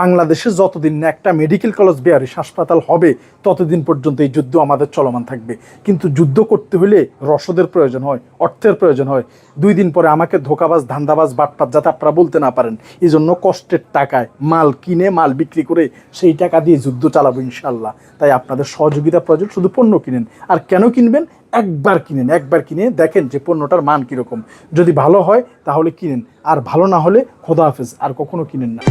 বাংলাদেশে যতদিন না একটা মেডিকেল কলেজ বেয়ারিশ হাসপাতাল হবে, ততদিন পর্যন্ত এই যুদ্ধ আমাদের চলমান থাকবে। কিন্তু যুদ্ধ করতে হলে রসদের প্রয়োজন হয়, অর্থের প্রয়োজন হয়। দুই দিন পরে আমাকে ধোকাবাজ, ধান্দাবাজ, বাটপাত যাতে আপনারা বলতে না পারেন এই জন্য কষ্টের টাকায় মাল কিনে, মাল বিক্রি করে সেই টাকা দিয়ে যুদ্ধ চালাবো ইনশাল্লাহ তাই আপনাদের সহযোগিতা প্রয়োজন, শুধু পণ্য কিনেন। আর কেন কিনবেন? একবার কিনেন, একবার কিনে দেখেন যে পণ্যটার মান কীরকম। যদি ভালো হয়, তাহলে কিনেন। আর ভালো না হলে খোদা হাফেজ, আর কখনো কিনেন না।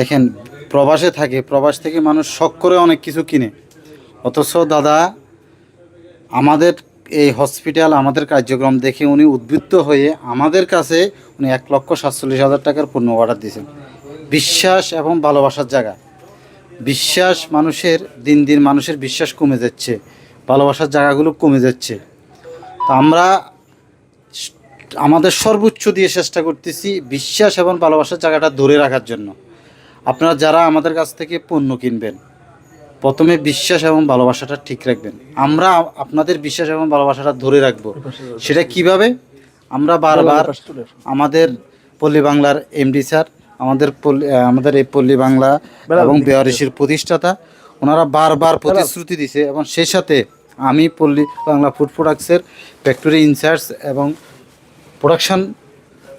দেখেন, প্রবাসে থাকে, প্রবাস থেকে মানুষ শখ করে অনেক কিছু কিনে। অথচ দাদা, আমাদের এই হসপিটাল, আমাদের কার্যক্রম দেখে উনি উদ্বুদ্ধ হয়ে আমাদের কাছে উনি এক লক্ষ সাতচল্লিশ হাজার টাকার পণ্য অর্ডার দিয়েছেন। বিশ্বাস এবং ভালোবাসার জায়গা। বিশ্বাস মানুষের, দিন দিন মানুষের বিশ্বাস কমে যাচ্ছে, ভালোবাসার জায়গাগুলো কমে যাচ্ছে। তো আমরা আমাদের সর্বোচ্চ দিয়ে চেষ্টা করতেছি, বিশ্বাস এবং ভালোবাসার জায়গাটা ধরে রাখার জন্য। আপনারা যারা আমাদের কাছ থেকে পণ্য কিনবেন প্রথমে বিশ্বাস এবং ভালোবাসাটা ঠিক রাখবেন। আমরা আপনাদের বিশ্বাস এবং ভালোবাসাটা ধরে রাখব। সেটা কীভাবে? আমরা বারবার আমাদের পল্লী বাংলার এমডি স্যার আমাদের পল্লী আমাদের এই পল্লী বাংলা এবং বেয়ারিশির প্রতিষ্ঠাতা ওনারা বারবার প্রতিশ্রুতি দিছে এবং সেই সাথে আমি পল্লী বাংলা ফুড প্রোডাক্টসের ফ্যাক্টরি ইনচার্জ এবং প্রোডাকশন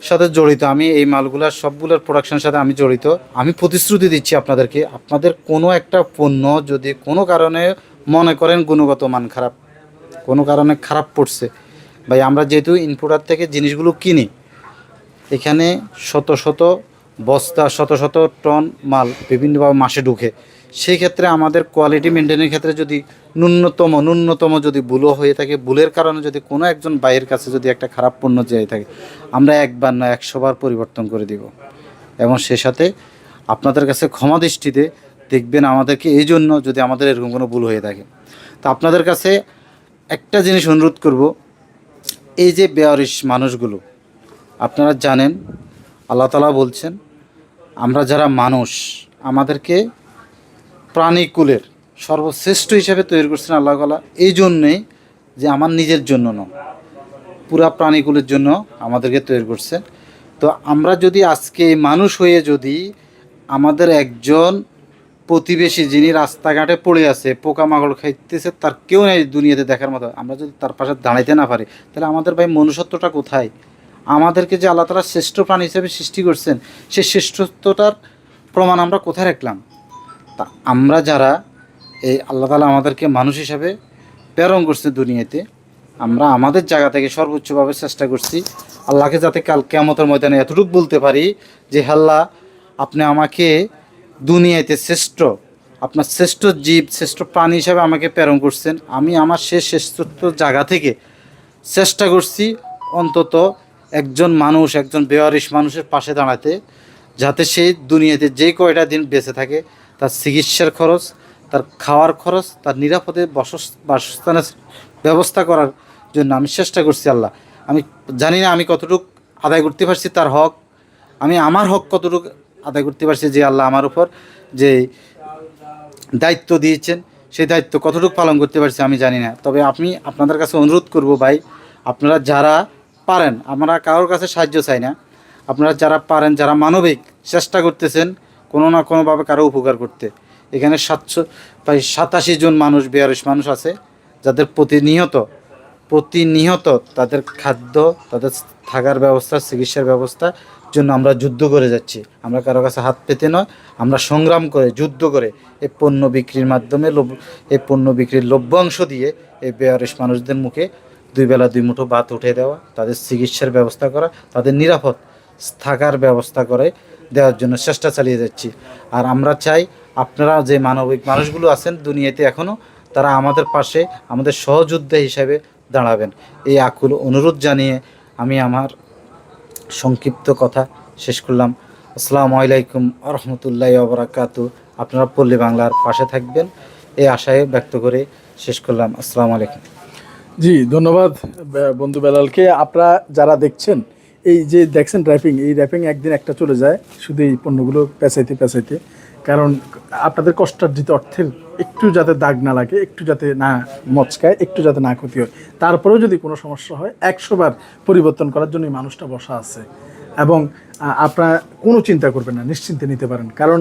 সাথে জড়িত, আমি এই মালগুলার সবগুলোর প্রোডাকশনের সাথে আমি জড়িত। আমি প্রতিশ্রুতি দিচ্ছি আপনাদেরকে, আপনাদের কোনো একটা পণ্য যদি কোনো কারণে মনে করেন গুণগত মান খারাপ, কোনো কারণে খারাপ পড়ছে, ভাই আমরা যেহেতু ইনপুটার থেকে জিনিসগুলো কিনি, এখানে শত শত বস্তা, শত শত টন মাল বিভিন্নভাবে মাসে ঢুকে। সেই ক্ষেত্রে আমাদের কোয়ালিটি মেনটেনের ক্ষেত্রে যদি ন্যূনতম ন্যূনতম যদি ভুলও হয়ে থাকে, ভুলের কারণে যদি কোনো একজন বাইরের কাছে যদি একটা খারাপ পণ্য যেয়ে থাকে, আমরা একবার না একশোবার পরিবর্তন করে দিব। এবং সে সাথে আপনাদের কাছে ক্ষমা দৃষ্টিতে দেখবেন আমাদেরকে এই জন্য যদি আমাদের এরকম কোনো ভুল হয়ে থাকে। তো আপনাদের কাছে একটা জিনিস অনুরোধ করব, এই যে বেয়ারিশ মানুষগুলো, আপনারা জানেন, আল্লাহ তালা বলছেন, আমরা যারা মানুষ, আমাদেরকে প্রাণীকুলের সর্বশ্রেষ্ঠ হিসাবে তৈরি করছেন আল্লাহ তালা এই জন্যেই যে আমার নিজের জন্য নয়, পুরা প্রাণীকুলের জন্য আমাদেরকে তৈরি করছেন তো আমরা যদি আজকে মানুষ হয়ে যদি আমাদের একজন প্রতিবেশী যিনি রাস্তাঘাটে পড়ে আছে, পোকামাকড় খাইতেছে, তার কেউ নেই দুনিয়াতে দেখার মতো। আমরা যদি তার পাশে দাঁড়াইতে না পারি, তাহলে আমাদের ভাই মনুষ্যত্বটা কোথায়? আমাদেরকে যে আল্লাহ তালা শ্রেষ্ঠ প্রাণী হিসেবে সৃষ্টি করছেন, সেই শ্রেষ্ঠত্বটার প্রমাণ আমরা কোথায় রাখলাম? তা আমরা যারা এই আল্লাহ তালা আমাদেরকে মানুষ হিসাবে প্রেরণ করছে দুনিয়াতে, আমরা আমাদের জায়গা থেকে সর্বোচ্চভাবে চেষ্টা করছি আল্লাহকে যাতে কাল কেমতের ময়দানে এতটুকু বলতে পারি যে হাল্লা আপনি আমাকে দুনিয়াতে শ্রেষ্ঠ, আপনার শ্রেষ্ঠ জীব, শ্রেষ্ঠ প্রাণী হিসাবে আমাকে প্রেরণ করছেন। আমি আমার সে শ্রেষ্ঠত্ব জায়গা থেকে চেষ্টা করছি অন্তত একজন মানুষ, একজন বেওয়ারিশ মানুষের পাশে দাঁড়াতে, যাতে সে দুনিয়াতে যে কয়টা দিন বেঁচে থাকে তার চিকিৎসার খরচ, তার খাওয়ার খরচ, তার নিরাপদে বসস, বাসস্থানের ব্যবস্থা করার জন্য আমি চেষ্টা করছি আল্লাহ। আমি জানি না আমি কতটুকু আদায় করতে পারছি তার হক, আমি আমার হক কতটুকু আদায় করতে পারছি যে আল্লাহ আমার উপর যে দায়িত্ব দিয়েছেন, সেই দায়িত্ব কতটুকু পালন করতে পারছি আমি জানি না। তবে আমি আপনাদের কাছে অনুরোধ করব ভাই, আপনারা যারা পারেন, আমরা কারোর কাছে সাহায্য চাই না। আপনারা যারা পারেন, যারা মানবিক চেষ্টা করতেছেন কোনো না কোনোভাবে কারও উপকার করতে। এখানে সাতশো, প্রায় সাতাশি জন মানুষ, বিয়ারিশ মানুষ আছে, যাদের প্রতিনিয়ত প্রতিনিয়ত তাদের খাদ্য, তাদের থাকার ব্যবস্থা, চিকিৎসার ব্যবস্থা জন্য আমরা যুদ্ধ করে যাচ্ছি। আমরা কারও কাছে হাত পেতে নয়, আমরা সংগ্রাম করে, যুদ্ধ করে এই পণ্য বিক্রির মাধ্যমে এই পণ্য বিক্রির লভ্যাংশ দিয়ে এই বেয়ারিশ মানুষদের মুখে দুই বেলা দুই মুঠো ভাত উঠে দেওয়া, তাদের চিকিৎসার ব্যবস্থা করা, তাদের নিরাপদ থাকার ব্যবস্থা করে দেওয়ার জন্য চেষ্টা চালিয়ে যাচ্ছি। আর আমরা চাই আপনারা যে মানবিক মানুষগুলো আছেন দুনিয়াতে এখনও তারা আমাদের পাশে, আমাদের সহযোদ্ধা হিসাবে দাঁড়াবেন। এই আকুল অনুরোধ জানিয়ে আমি আমার সংক্ষিপ্ত কথা শেষ করলাম। আসসালামু আলাইকুম আরহামতুল্লাহ আবরাকাতু আপনারা পল্লী বাংলার পাশে থাকবেন। এই আশায় ব্যক্ত করে শেষ করলাম। আসসালামু আলাইকুম। জি, ধন্যবাদ বন্ধু বেলালকে। আপনারা যারা দেখছেন এই যে দেখছেন র্যাপিং এই র্যাপিং একদিন একটা চলে যায়, শুধু এই পণ্যগুলো পেঁচাইতে পেঁচাইতে। কারণ আপনাদের কষ্টার্জিত অর্থের একটু যাতে দাগ না লাগে, একটু যাতে না মচকায়, একটু যাতে না ক্ষতি হয়। তারপরেও যদি কোনো সমস্যা হয় একশোবার পরিবর্তন করার জন্য মানুষটা বসা আছে। এবং আপনারা কোনো চিন্তা করবেন না, নিশ্চিন্তে নিতে পারেন। কারণ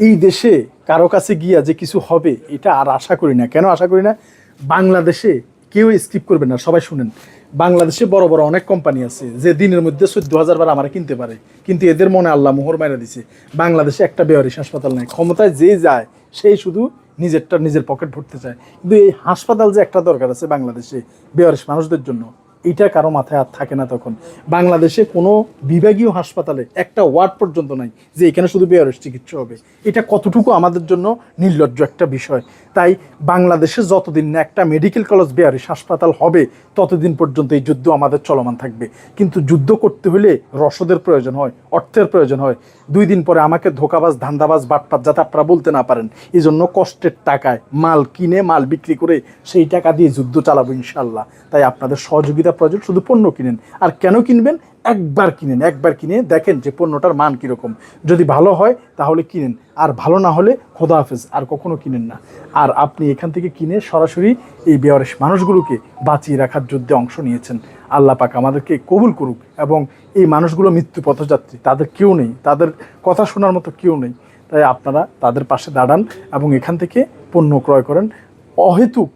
এই দেশে কারও কাছে গিয়া যে কিছু হবে, এটা আর আশা করি না। কেন আশা করি না? বাংলাদেশে কেউ স্কিপ করবেন না, সবাই শুনেন। বাংলাদেশে বড় বড় অনেক কোম্পানি আছে যে দিনের মধ্যে চোদ্দ হাজার বার আমরা কিনতে পারে। কিন্তু এদের মনে আল্লাহ মোহর মারা দিছে। বাংলাদেশে একটা বেয়ারিশ হাসপাতাল নাই। ক্ষমতায় যে যায়, সেই শুধু নিজেরটা নিজের পকেট ভরতে চায়। কিন্তু এই হাসপাতাল যে একটা দরকার আছে বাংলাদেশে বেহারিস মানুষদের জন্য এটা কারও মাথায় আর থাকে না তখন। বাংলাদেশে কোনো বিভাগীয় হাসপাতালে একটা ওয়ার্ড পর্যন্ত নাই যে এখানে শুধু বেয়ারস চিকিৎসা হবে। এটা কতটুকু আমাদের জন্য নির্লজ্জ একটা বিষয়। তাই বাংলাদেশে যতদিন না একটা মেডিকেল কলেজ বেয়ারিস হাসপাতাল হবে, ততদিন পর্যন্ত এই যুদ্ধ আমাদের চলমান থাকবে। কিন্তু যুদ্ধ করতে হলে রসদের প্রয়োজন হয়, অর্থের প্রয়োজন হয়। দুই দিন পরে আমাকে ধোকাবাজ, ধান্দাবাজ, বাটপাত যাতে আপনারা বলতে না পারেন এই জন্য কষ্টের টাকায় মাল কিনে, মাল বিক্রি করে সেই টাকা দিয়ে যুদ্ধ চালাবো ইনশাল্লাহ তাই আপনাদের সহযোগিতা প্রয়োজন শুধু পণ্য কিনেন। আর কেন কিনবেন? একবার কিনেন, একবার কিনে দেখেন যে পণ্যটার মান কীরকম। যদি ভালো হয়, তাহলে কিনেন। আর ভালো না হলে খোদা হাফেজ, আর কখনো কিনেন না। আর আপনি এখান থেকে কিনে সরাসরি এই বেয়ারেস মানুষগুলোকে বাঁচিয়ে রাখার যুদ্ধে অংশ নিয়েছেন। আল্লাহ পাক আমাদেরকে কবুল করুক এবং এই মানুষগুলো মৃত্যু পথযাত্রী, তাদের কেউ নেই, তাদের কথা শোনার মতো কেউ নেই। তাই আপনারা তাদের পাশে দাঁড়ান এবং এখান থেকে পণ্য ক্রয় করেন। অহেতুক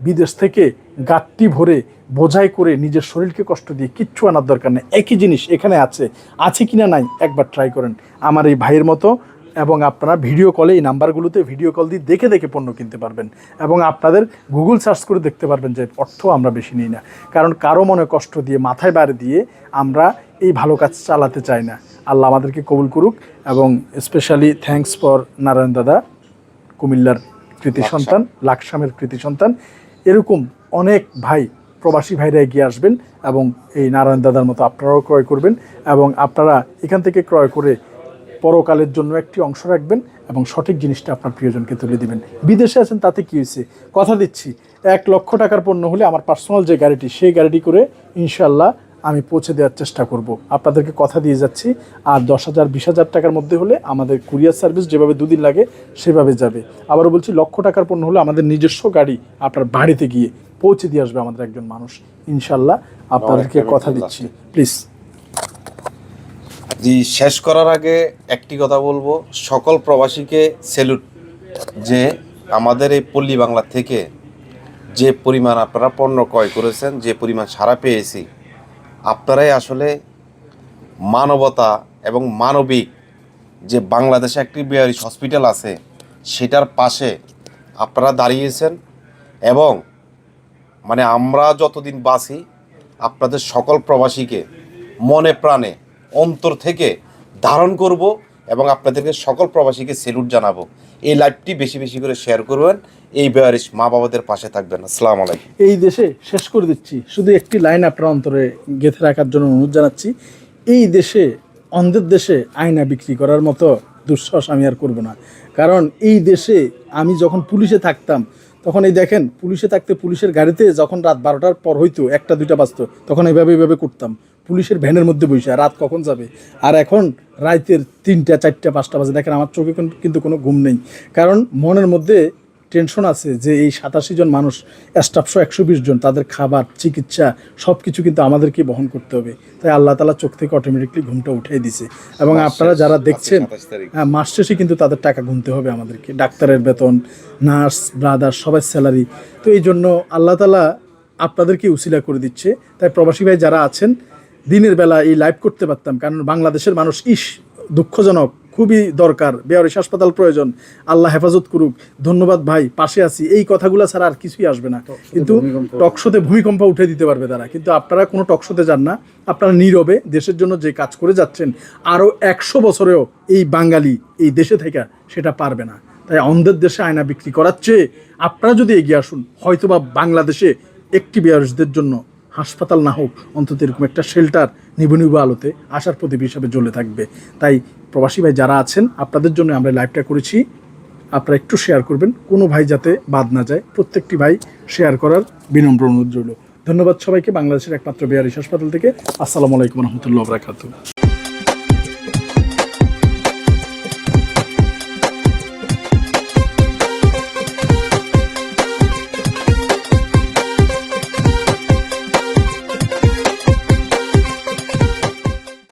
বিদেশ থেকে গাট্টি ভরে বোঝাই করে নিজের শরীরকে কষ্ট দিয়ে কিচ্ছু আনার দরকার নেই। একই জিনিস এখানে আছে। আছে কিনা নাই একবার ট্রাই করেন। আমার এই ভাইয়ের মতো এবং আপনারা ভিডিও কলে এই নাম্বারগুলোতে ভিডিও কল দিয়ে দেখে দেখে পণ্য কিনতে পারবেন এবং আপনাদের গুগল সার্চ করে দেখতে পারবেন যে অর্থ আমরা বেশি নিই না। কারণ কারও মনে কষ্ট দিয়ে মাথায় বাড়ি দিয়ে আমরা এই ভালো কাজ চালাতে চাই না। আল্লাহ আমাদেরকে কবুল করুক এবং স্পেশালি থ্যাঙ্কস ফর নারায়ণ দাদা কুমিল্লার কৃতি সন্তান লাকসামের কৃতি সন্তান। এরকম অনেক ভাই, প্রবাসী ভাইরা এগিয়ে আসবেন এবং এই নারায়ণ দাদার মতো আপনারাও ক্রয় করবেন এবং আপনারা এখান থেকে ক্রয় করে পরকালের জন্য একটি অংশ রাখবেন এবং সঠিক জিনিসটা আপনার প্রিয়জনকে তুলে দিবেন। বিদেশে আছেন, তাতে কী হয়েছে? কথা দিচ্ছি, এক লক্ষ টাকার পণ্য হলে আমার পার্সোনাল যে গাড়িটি, সেই গাড়িটি করে ইনশাল্লাহ আমি পৌঁছে দেওয়ার চেষ্টা করব। আপনাদেরকে কথা দিয়ে যাচ্ছি আর দশ হাজার বিশ হাজার টাকার মধ্যে হলে আমাদের কুরিয়ার সার্ভিস যেভাবে দুদিন লাগে সেভাবে যাবে। আবারও বলছি লক্ষ টাকার পণ্য হলে আমাদের নিজস্ব গাড়ি আপনার বাড়িতে গিয়ে পৌঁছে দিয়ে আসবে আমাদের একজন মানুষ। ইনশাল্লাহ আপনাদেরকে কথা দিচ্ছি। প্লিজ জি শেষ করার আগে একটি কথা বলব। সকল প্রবাসীকে সেলুট যে আমাদের এই পল্লী বাংলা থেকে যে পরিমাণ আপনারা পণ্য ক্রয় করেছেন যে পরিমাণ সারা পেয়েছি আপনারাই আসলে মানবতা এবং মানবিক যে বাংলাদেশে একটি বিহারিস হসপিটাল আছে, সেটার পাশে আপনারা দাঁড়িয়েছেন এবং মানে আমরা যতদিন বাঁচি আপনাদের সকল প্রবাসীকে মনে প্রাণে, অন্তর থেকে ধারণ করব এবং আপনাদেরকে সকল প্রবাসীকে সেলুট জানাব। এই লাইভটি বেশি বেশি করে শেয়ার করবেন। এই বেয়ারিশ মা বাবাদের পাশে থাকবেন। আসসালামু আলাইকুম। এই দেশে শেষ করে দিচ্ছি। শুধু একটি লাইন আপনার অন্তরে গেঁথে রাখার জন্য অনুরোধ জানাচ্ছি। এই দেশে, অন্ধের দেশে আয়না বিক্রি করার মতো দুঃসাহস আমি আর করব না। কারণ এই দেশে আমি যখন পুলিশে থাকতাম, তখন এই দেখেন, পুলিশে থাকতে পুলিশের গাড়িতে যখন রাত বারোটার পর হইতো, একটা দুইটা বাজতো, তখন এইভাবে এইভাবে করতাম। পুলিশের ভ্যানের মধ্যে বসে রাত কখন যাবে? আর এখন রাতের তিনটা চারটা পাঁচটা বাজে। দেখেন আমার চোখে কিন্তু কোনো ঘুম নেই। কারণ মনের মধ্যে টেনশন আছে যে এই সাতাশি জন মানুষ স্টাফশো একশো বিশ জন তাদের খাবার চিকিৎসা সব কিছু কিন্তু আমাদেরকে বহন করতে হবে। তাই আল্লাহ তালা চোখ থেকে অটোমেটিকলি ঘুমটা উঠিয়ে দিছে এবং আপনারা যারা দেখছেন হ্যাঁ মাস শেষে কিন্তু তাদের টাকা গুনতে হবে আমাদেরকে। ডাক্তারের বেতন নার্স ব্রাদার সবাই স্যালারি। তো এই জন্য আল্লাহ তালা আপনাদেরকে উসিলা করে দিচ্ছে। তাই প্রবাসী ভাই যারা আছেন দিনের বেলা এই লাইভ করতে পারতাম। কারণ বাংলাদেশের মানুষ ইস দুঃখজনক খুবই দরকার। বেয়ারিশ হাসপাতাল প্রয়োজন। আল্লাহ হেফাজত করুক। ধন্যবাদ ভাই পাশে আছি। এই কথাগুলো ছাড়া আর কিছুই আসবে না। কিন্তু টকশোতে ভূমিকম্প উঠে দিতে পারবে তারা। কিন্তু আপনারা কোনো টকশোতে যান না। আপনারা নীরবে দেশের জন্য যে কাজ করে যাচ্ছেন আরও একশো বছরেও এই বাঙালি এই দেশে থেকে সেটা পারবে না। তাই অন্ধের দেশে আয়না বিক্রি করার চেয়ে আপনারা যদি এগিয়ে আসুন হয়তোবা বাংলাদেশে একটি বেয়ারসদের জন্য হাসপাতাল না হোক, অন্তত এরকম একটা শেল্টার নিবু নিবু আলোতে আশার প্রদীপ হিসাবে জ্বলে থাকবে। তাই প্রবাসী ভাই যারা আছেন, আপনাদের জন্য আমরা লাইভটা করেছি। আপনারা একটু শেয়ার করবেন, কোনো ভাই যাতে বাদ না যায়, প্রত্যেকটি ভাই শেয়ার করার বিনম্র অনুরোধ রইল। ধন্যবাদ সবাইকে, বাংলাদেশের একমাত্র বিহারিস হাসপাতাল থেকে। আসসালামু আলাইকুম রহমতুল্লাহ বরাকাতু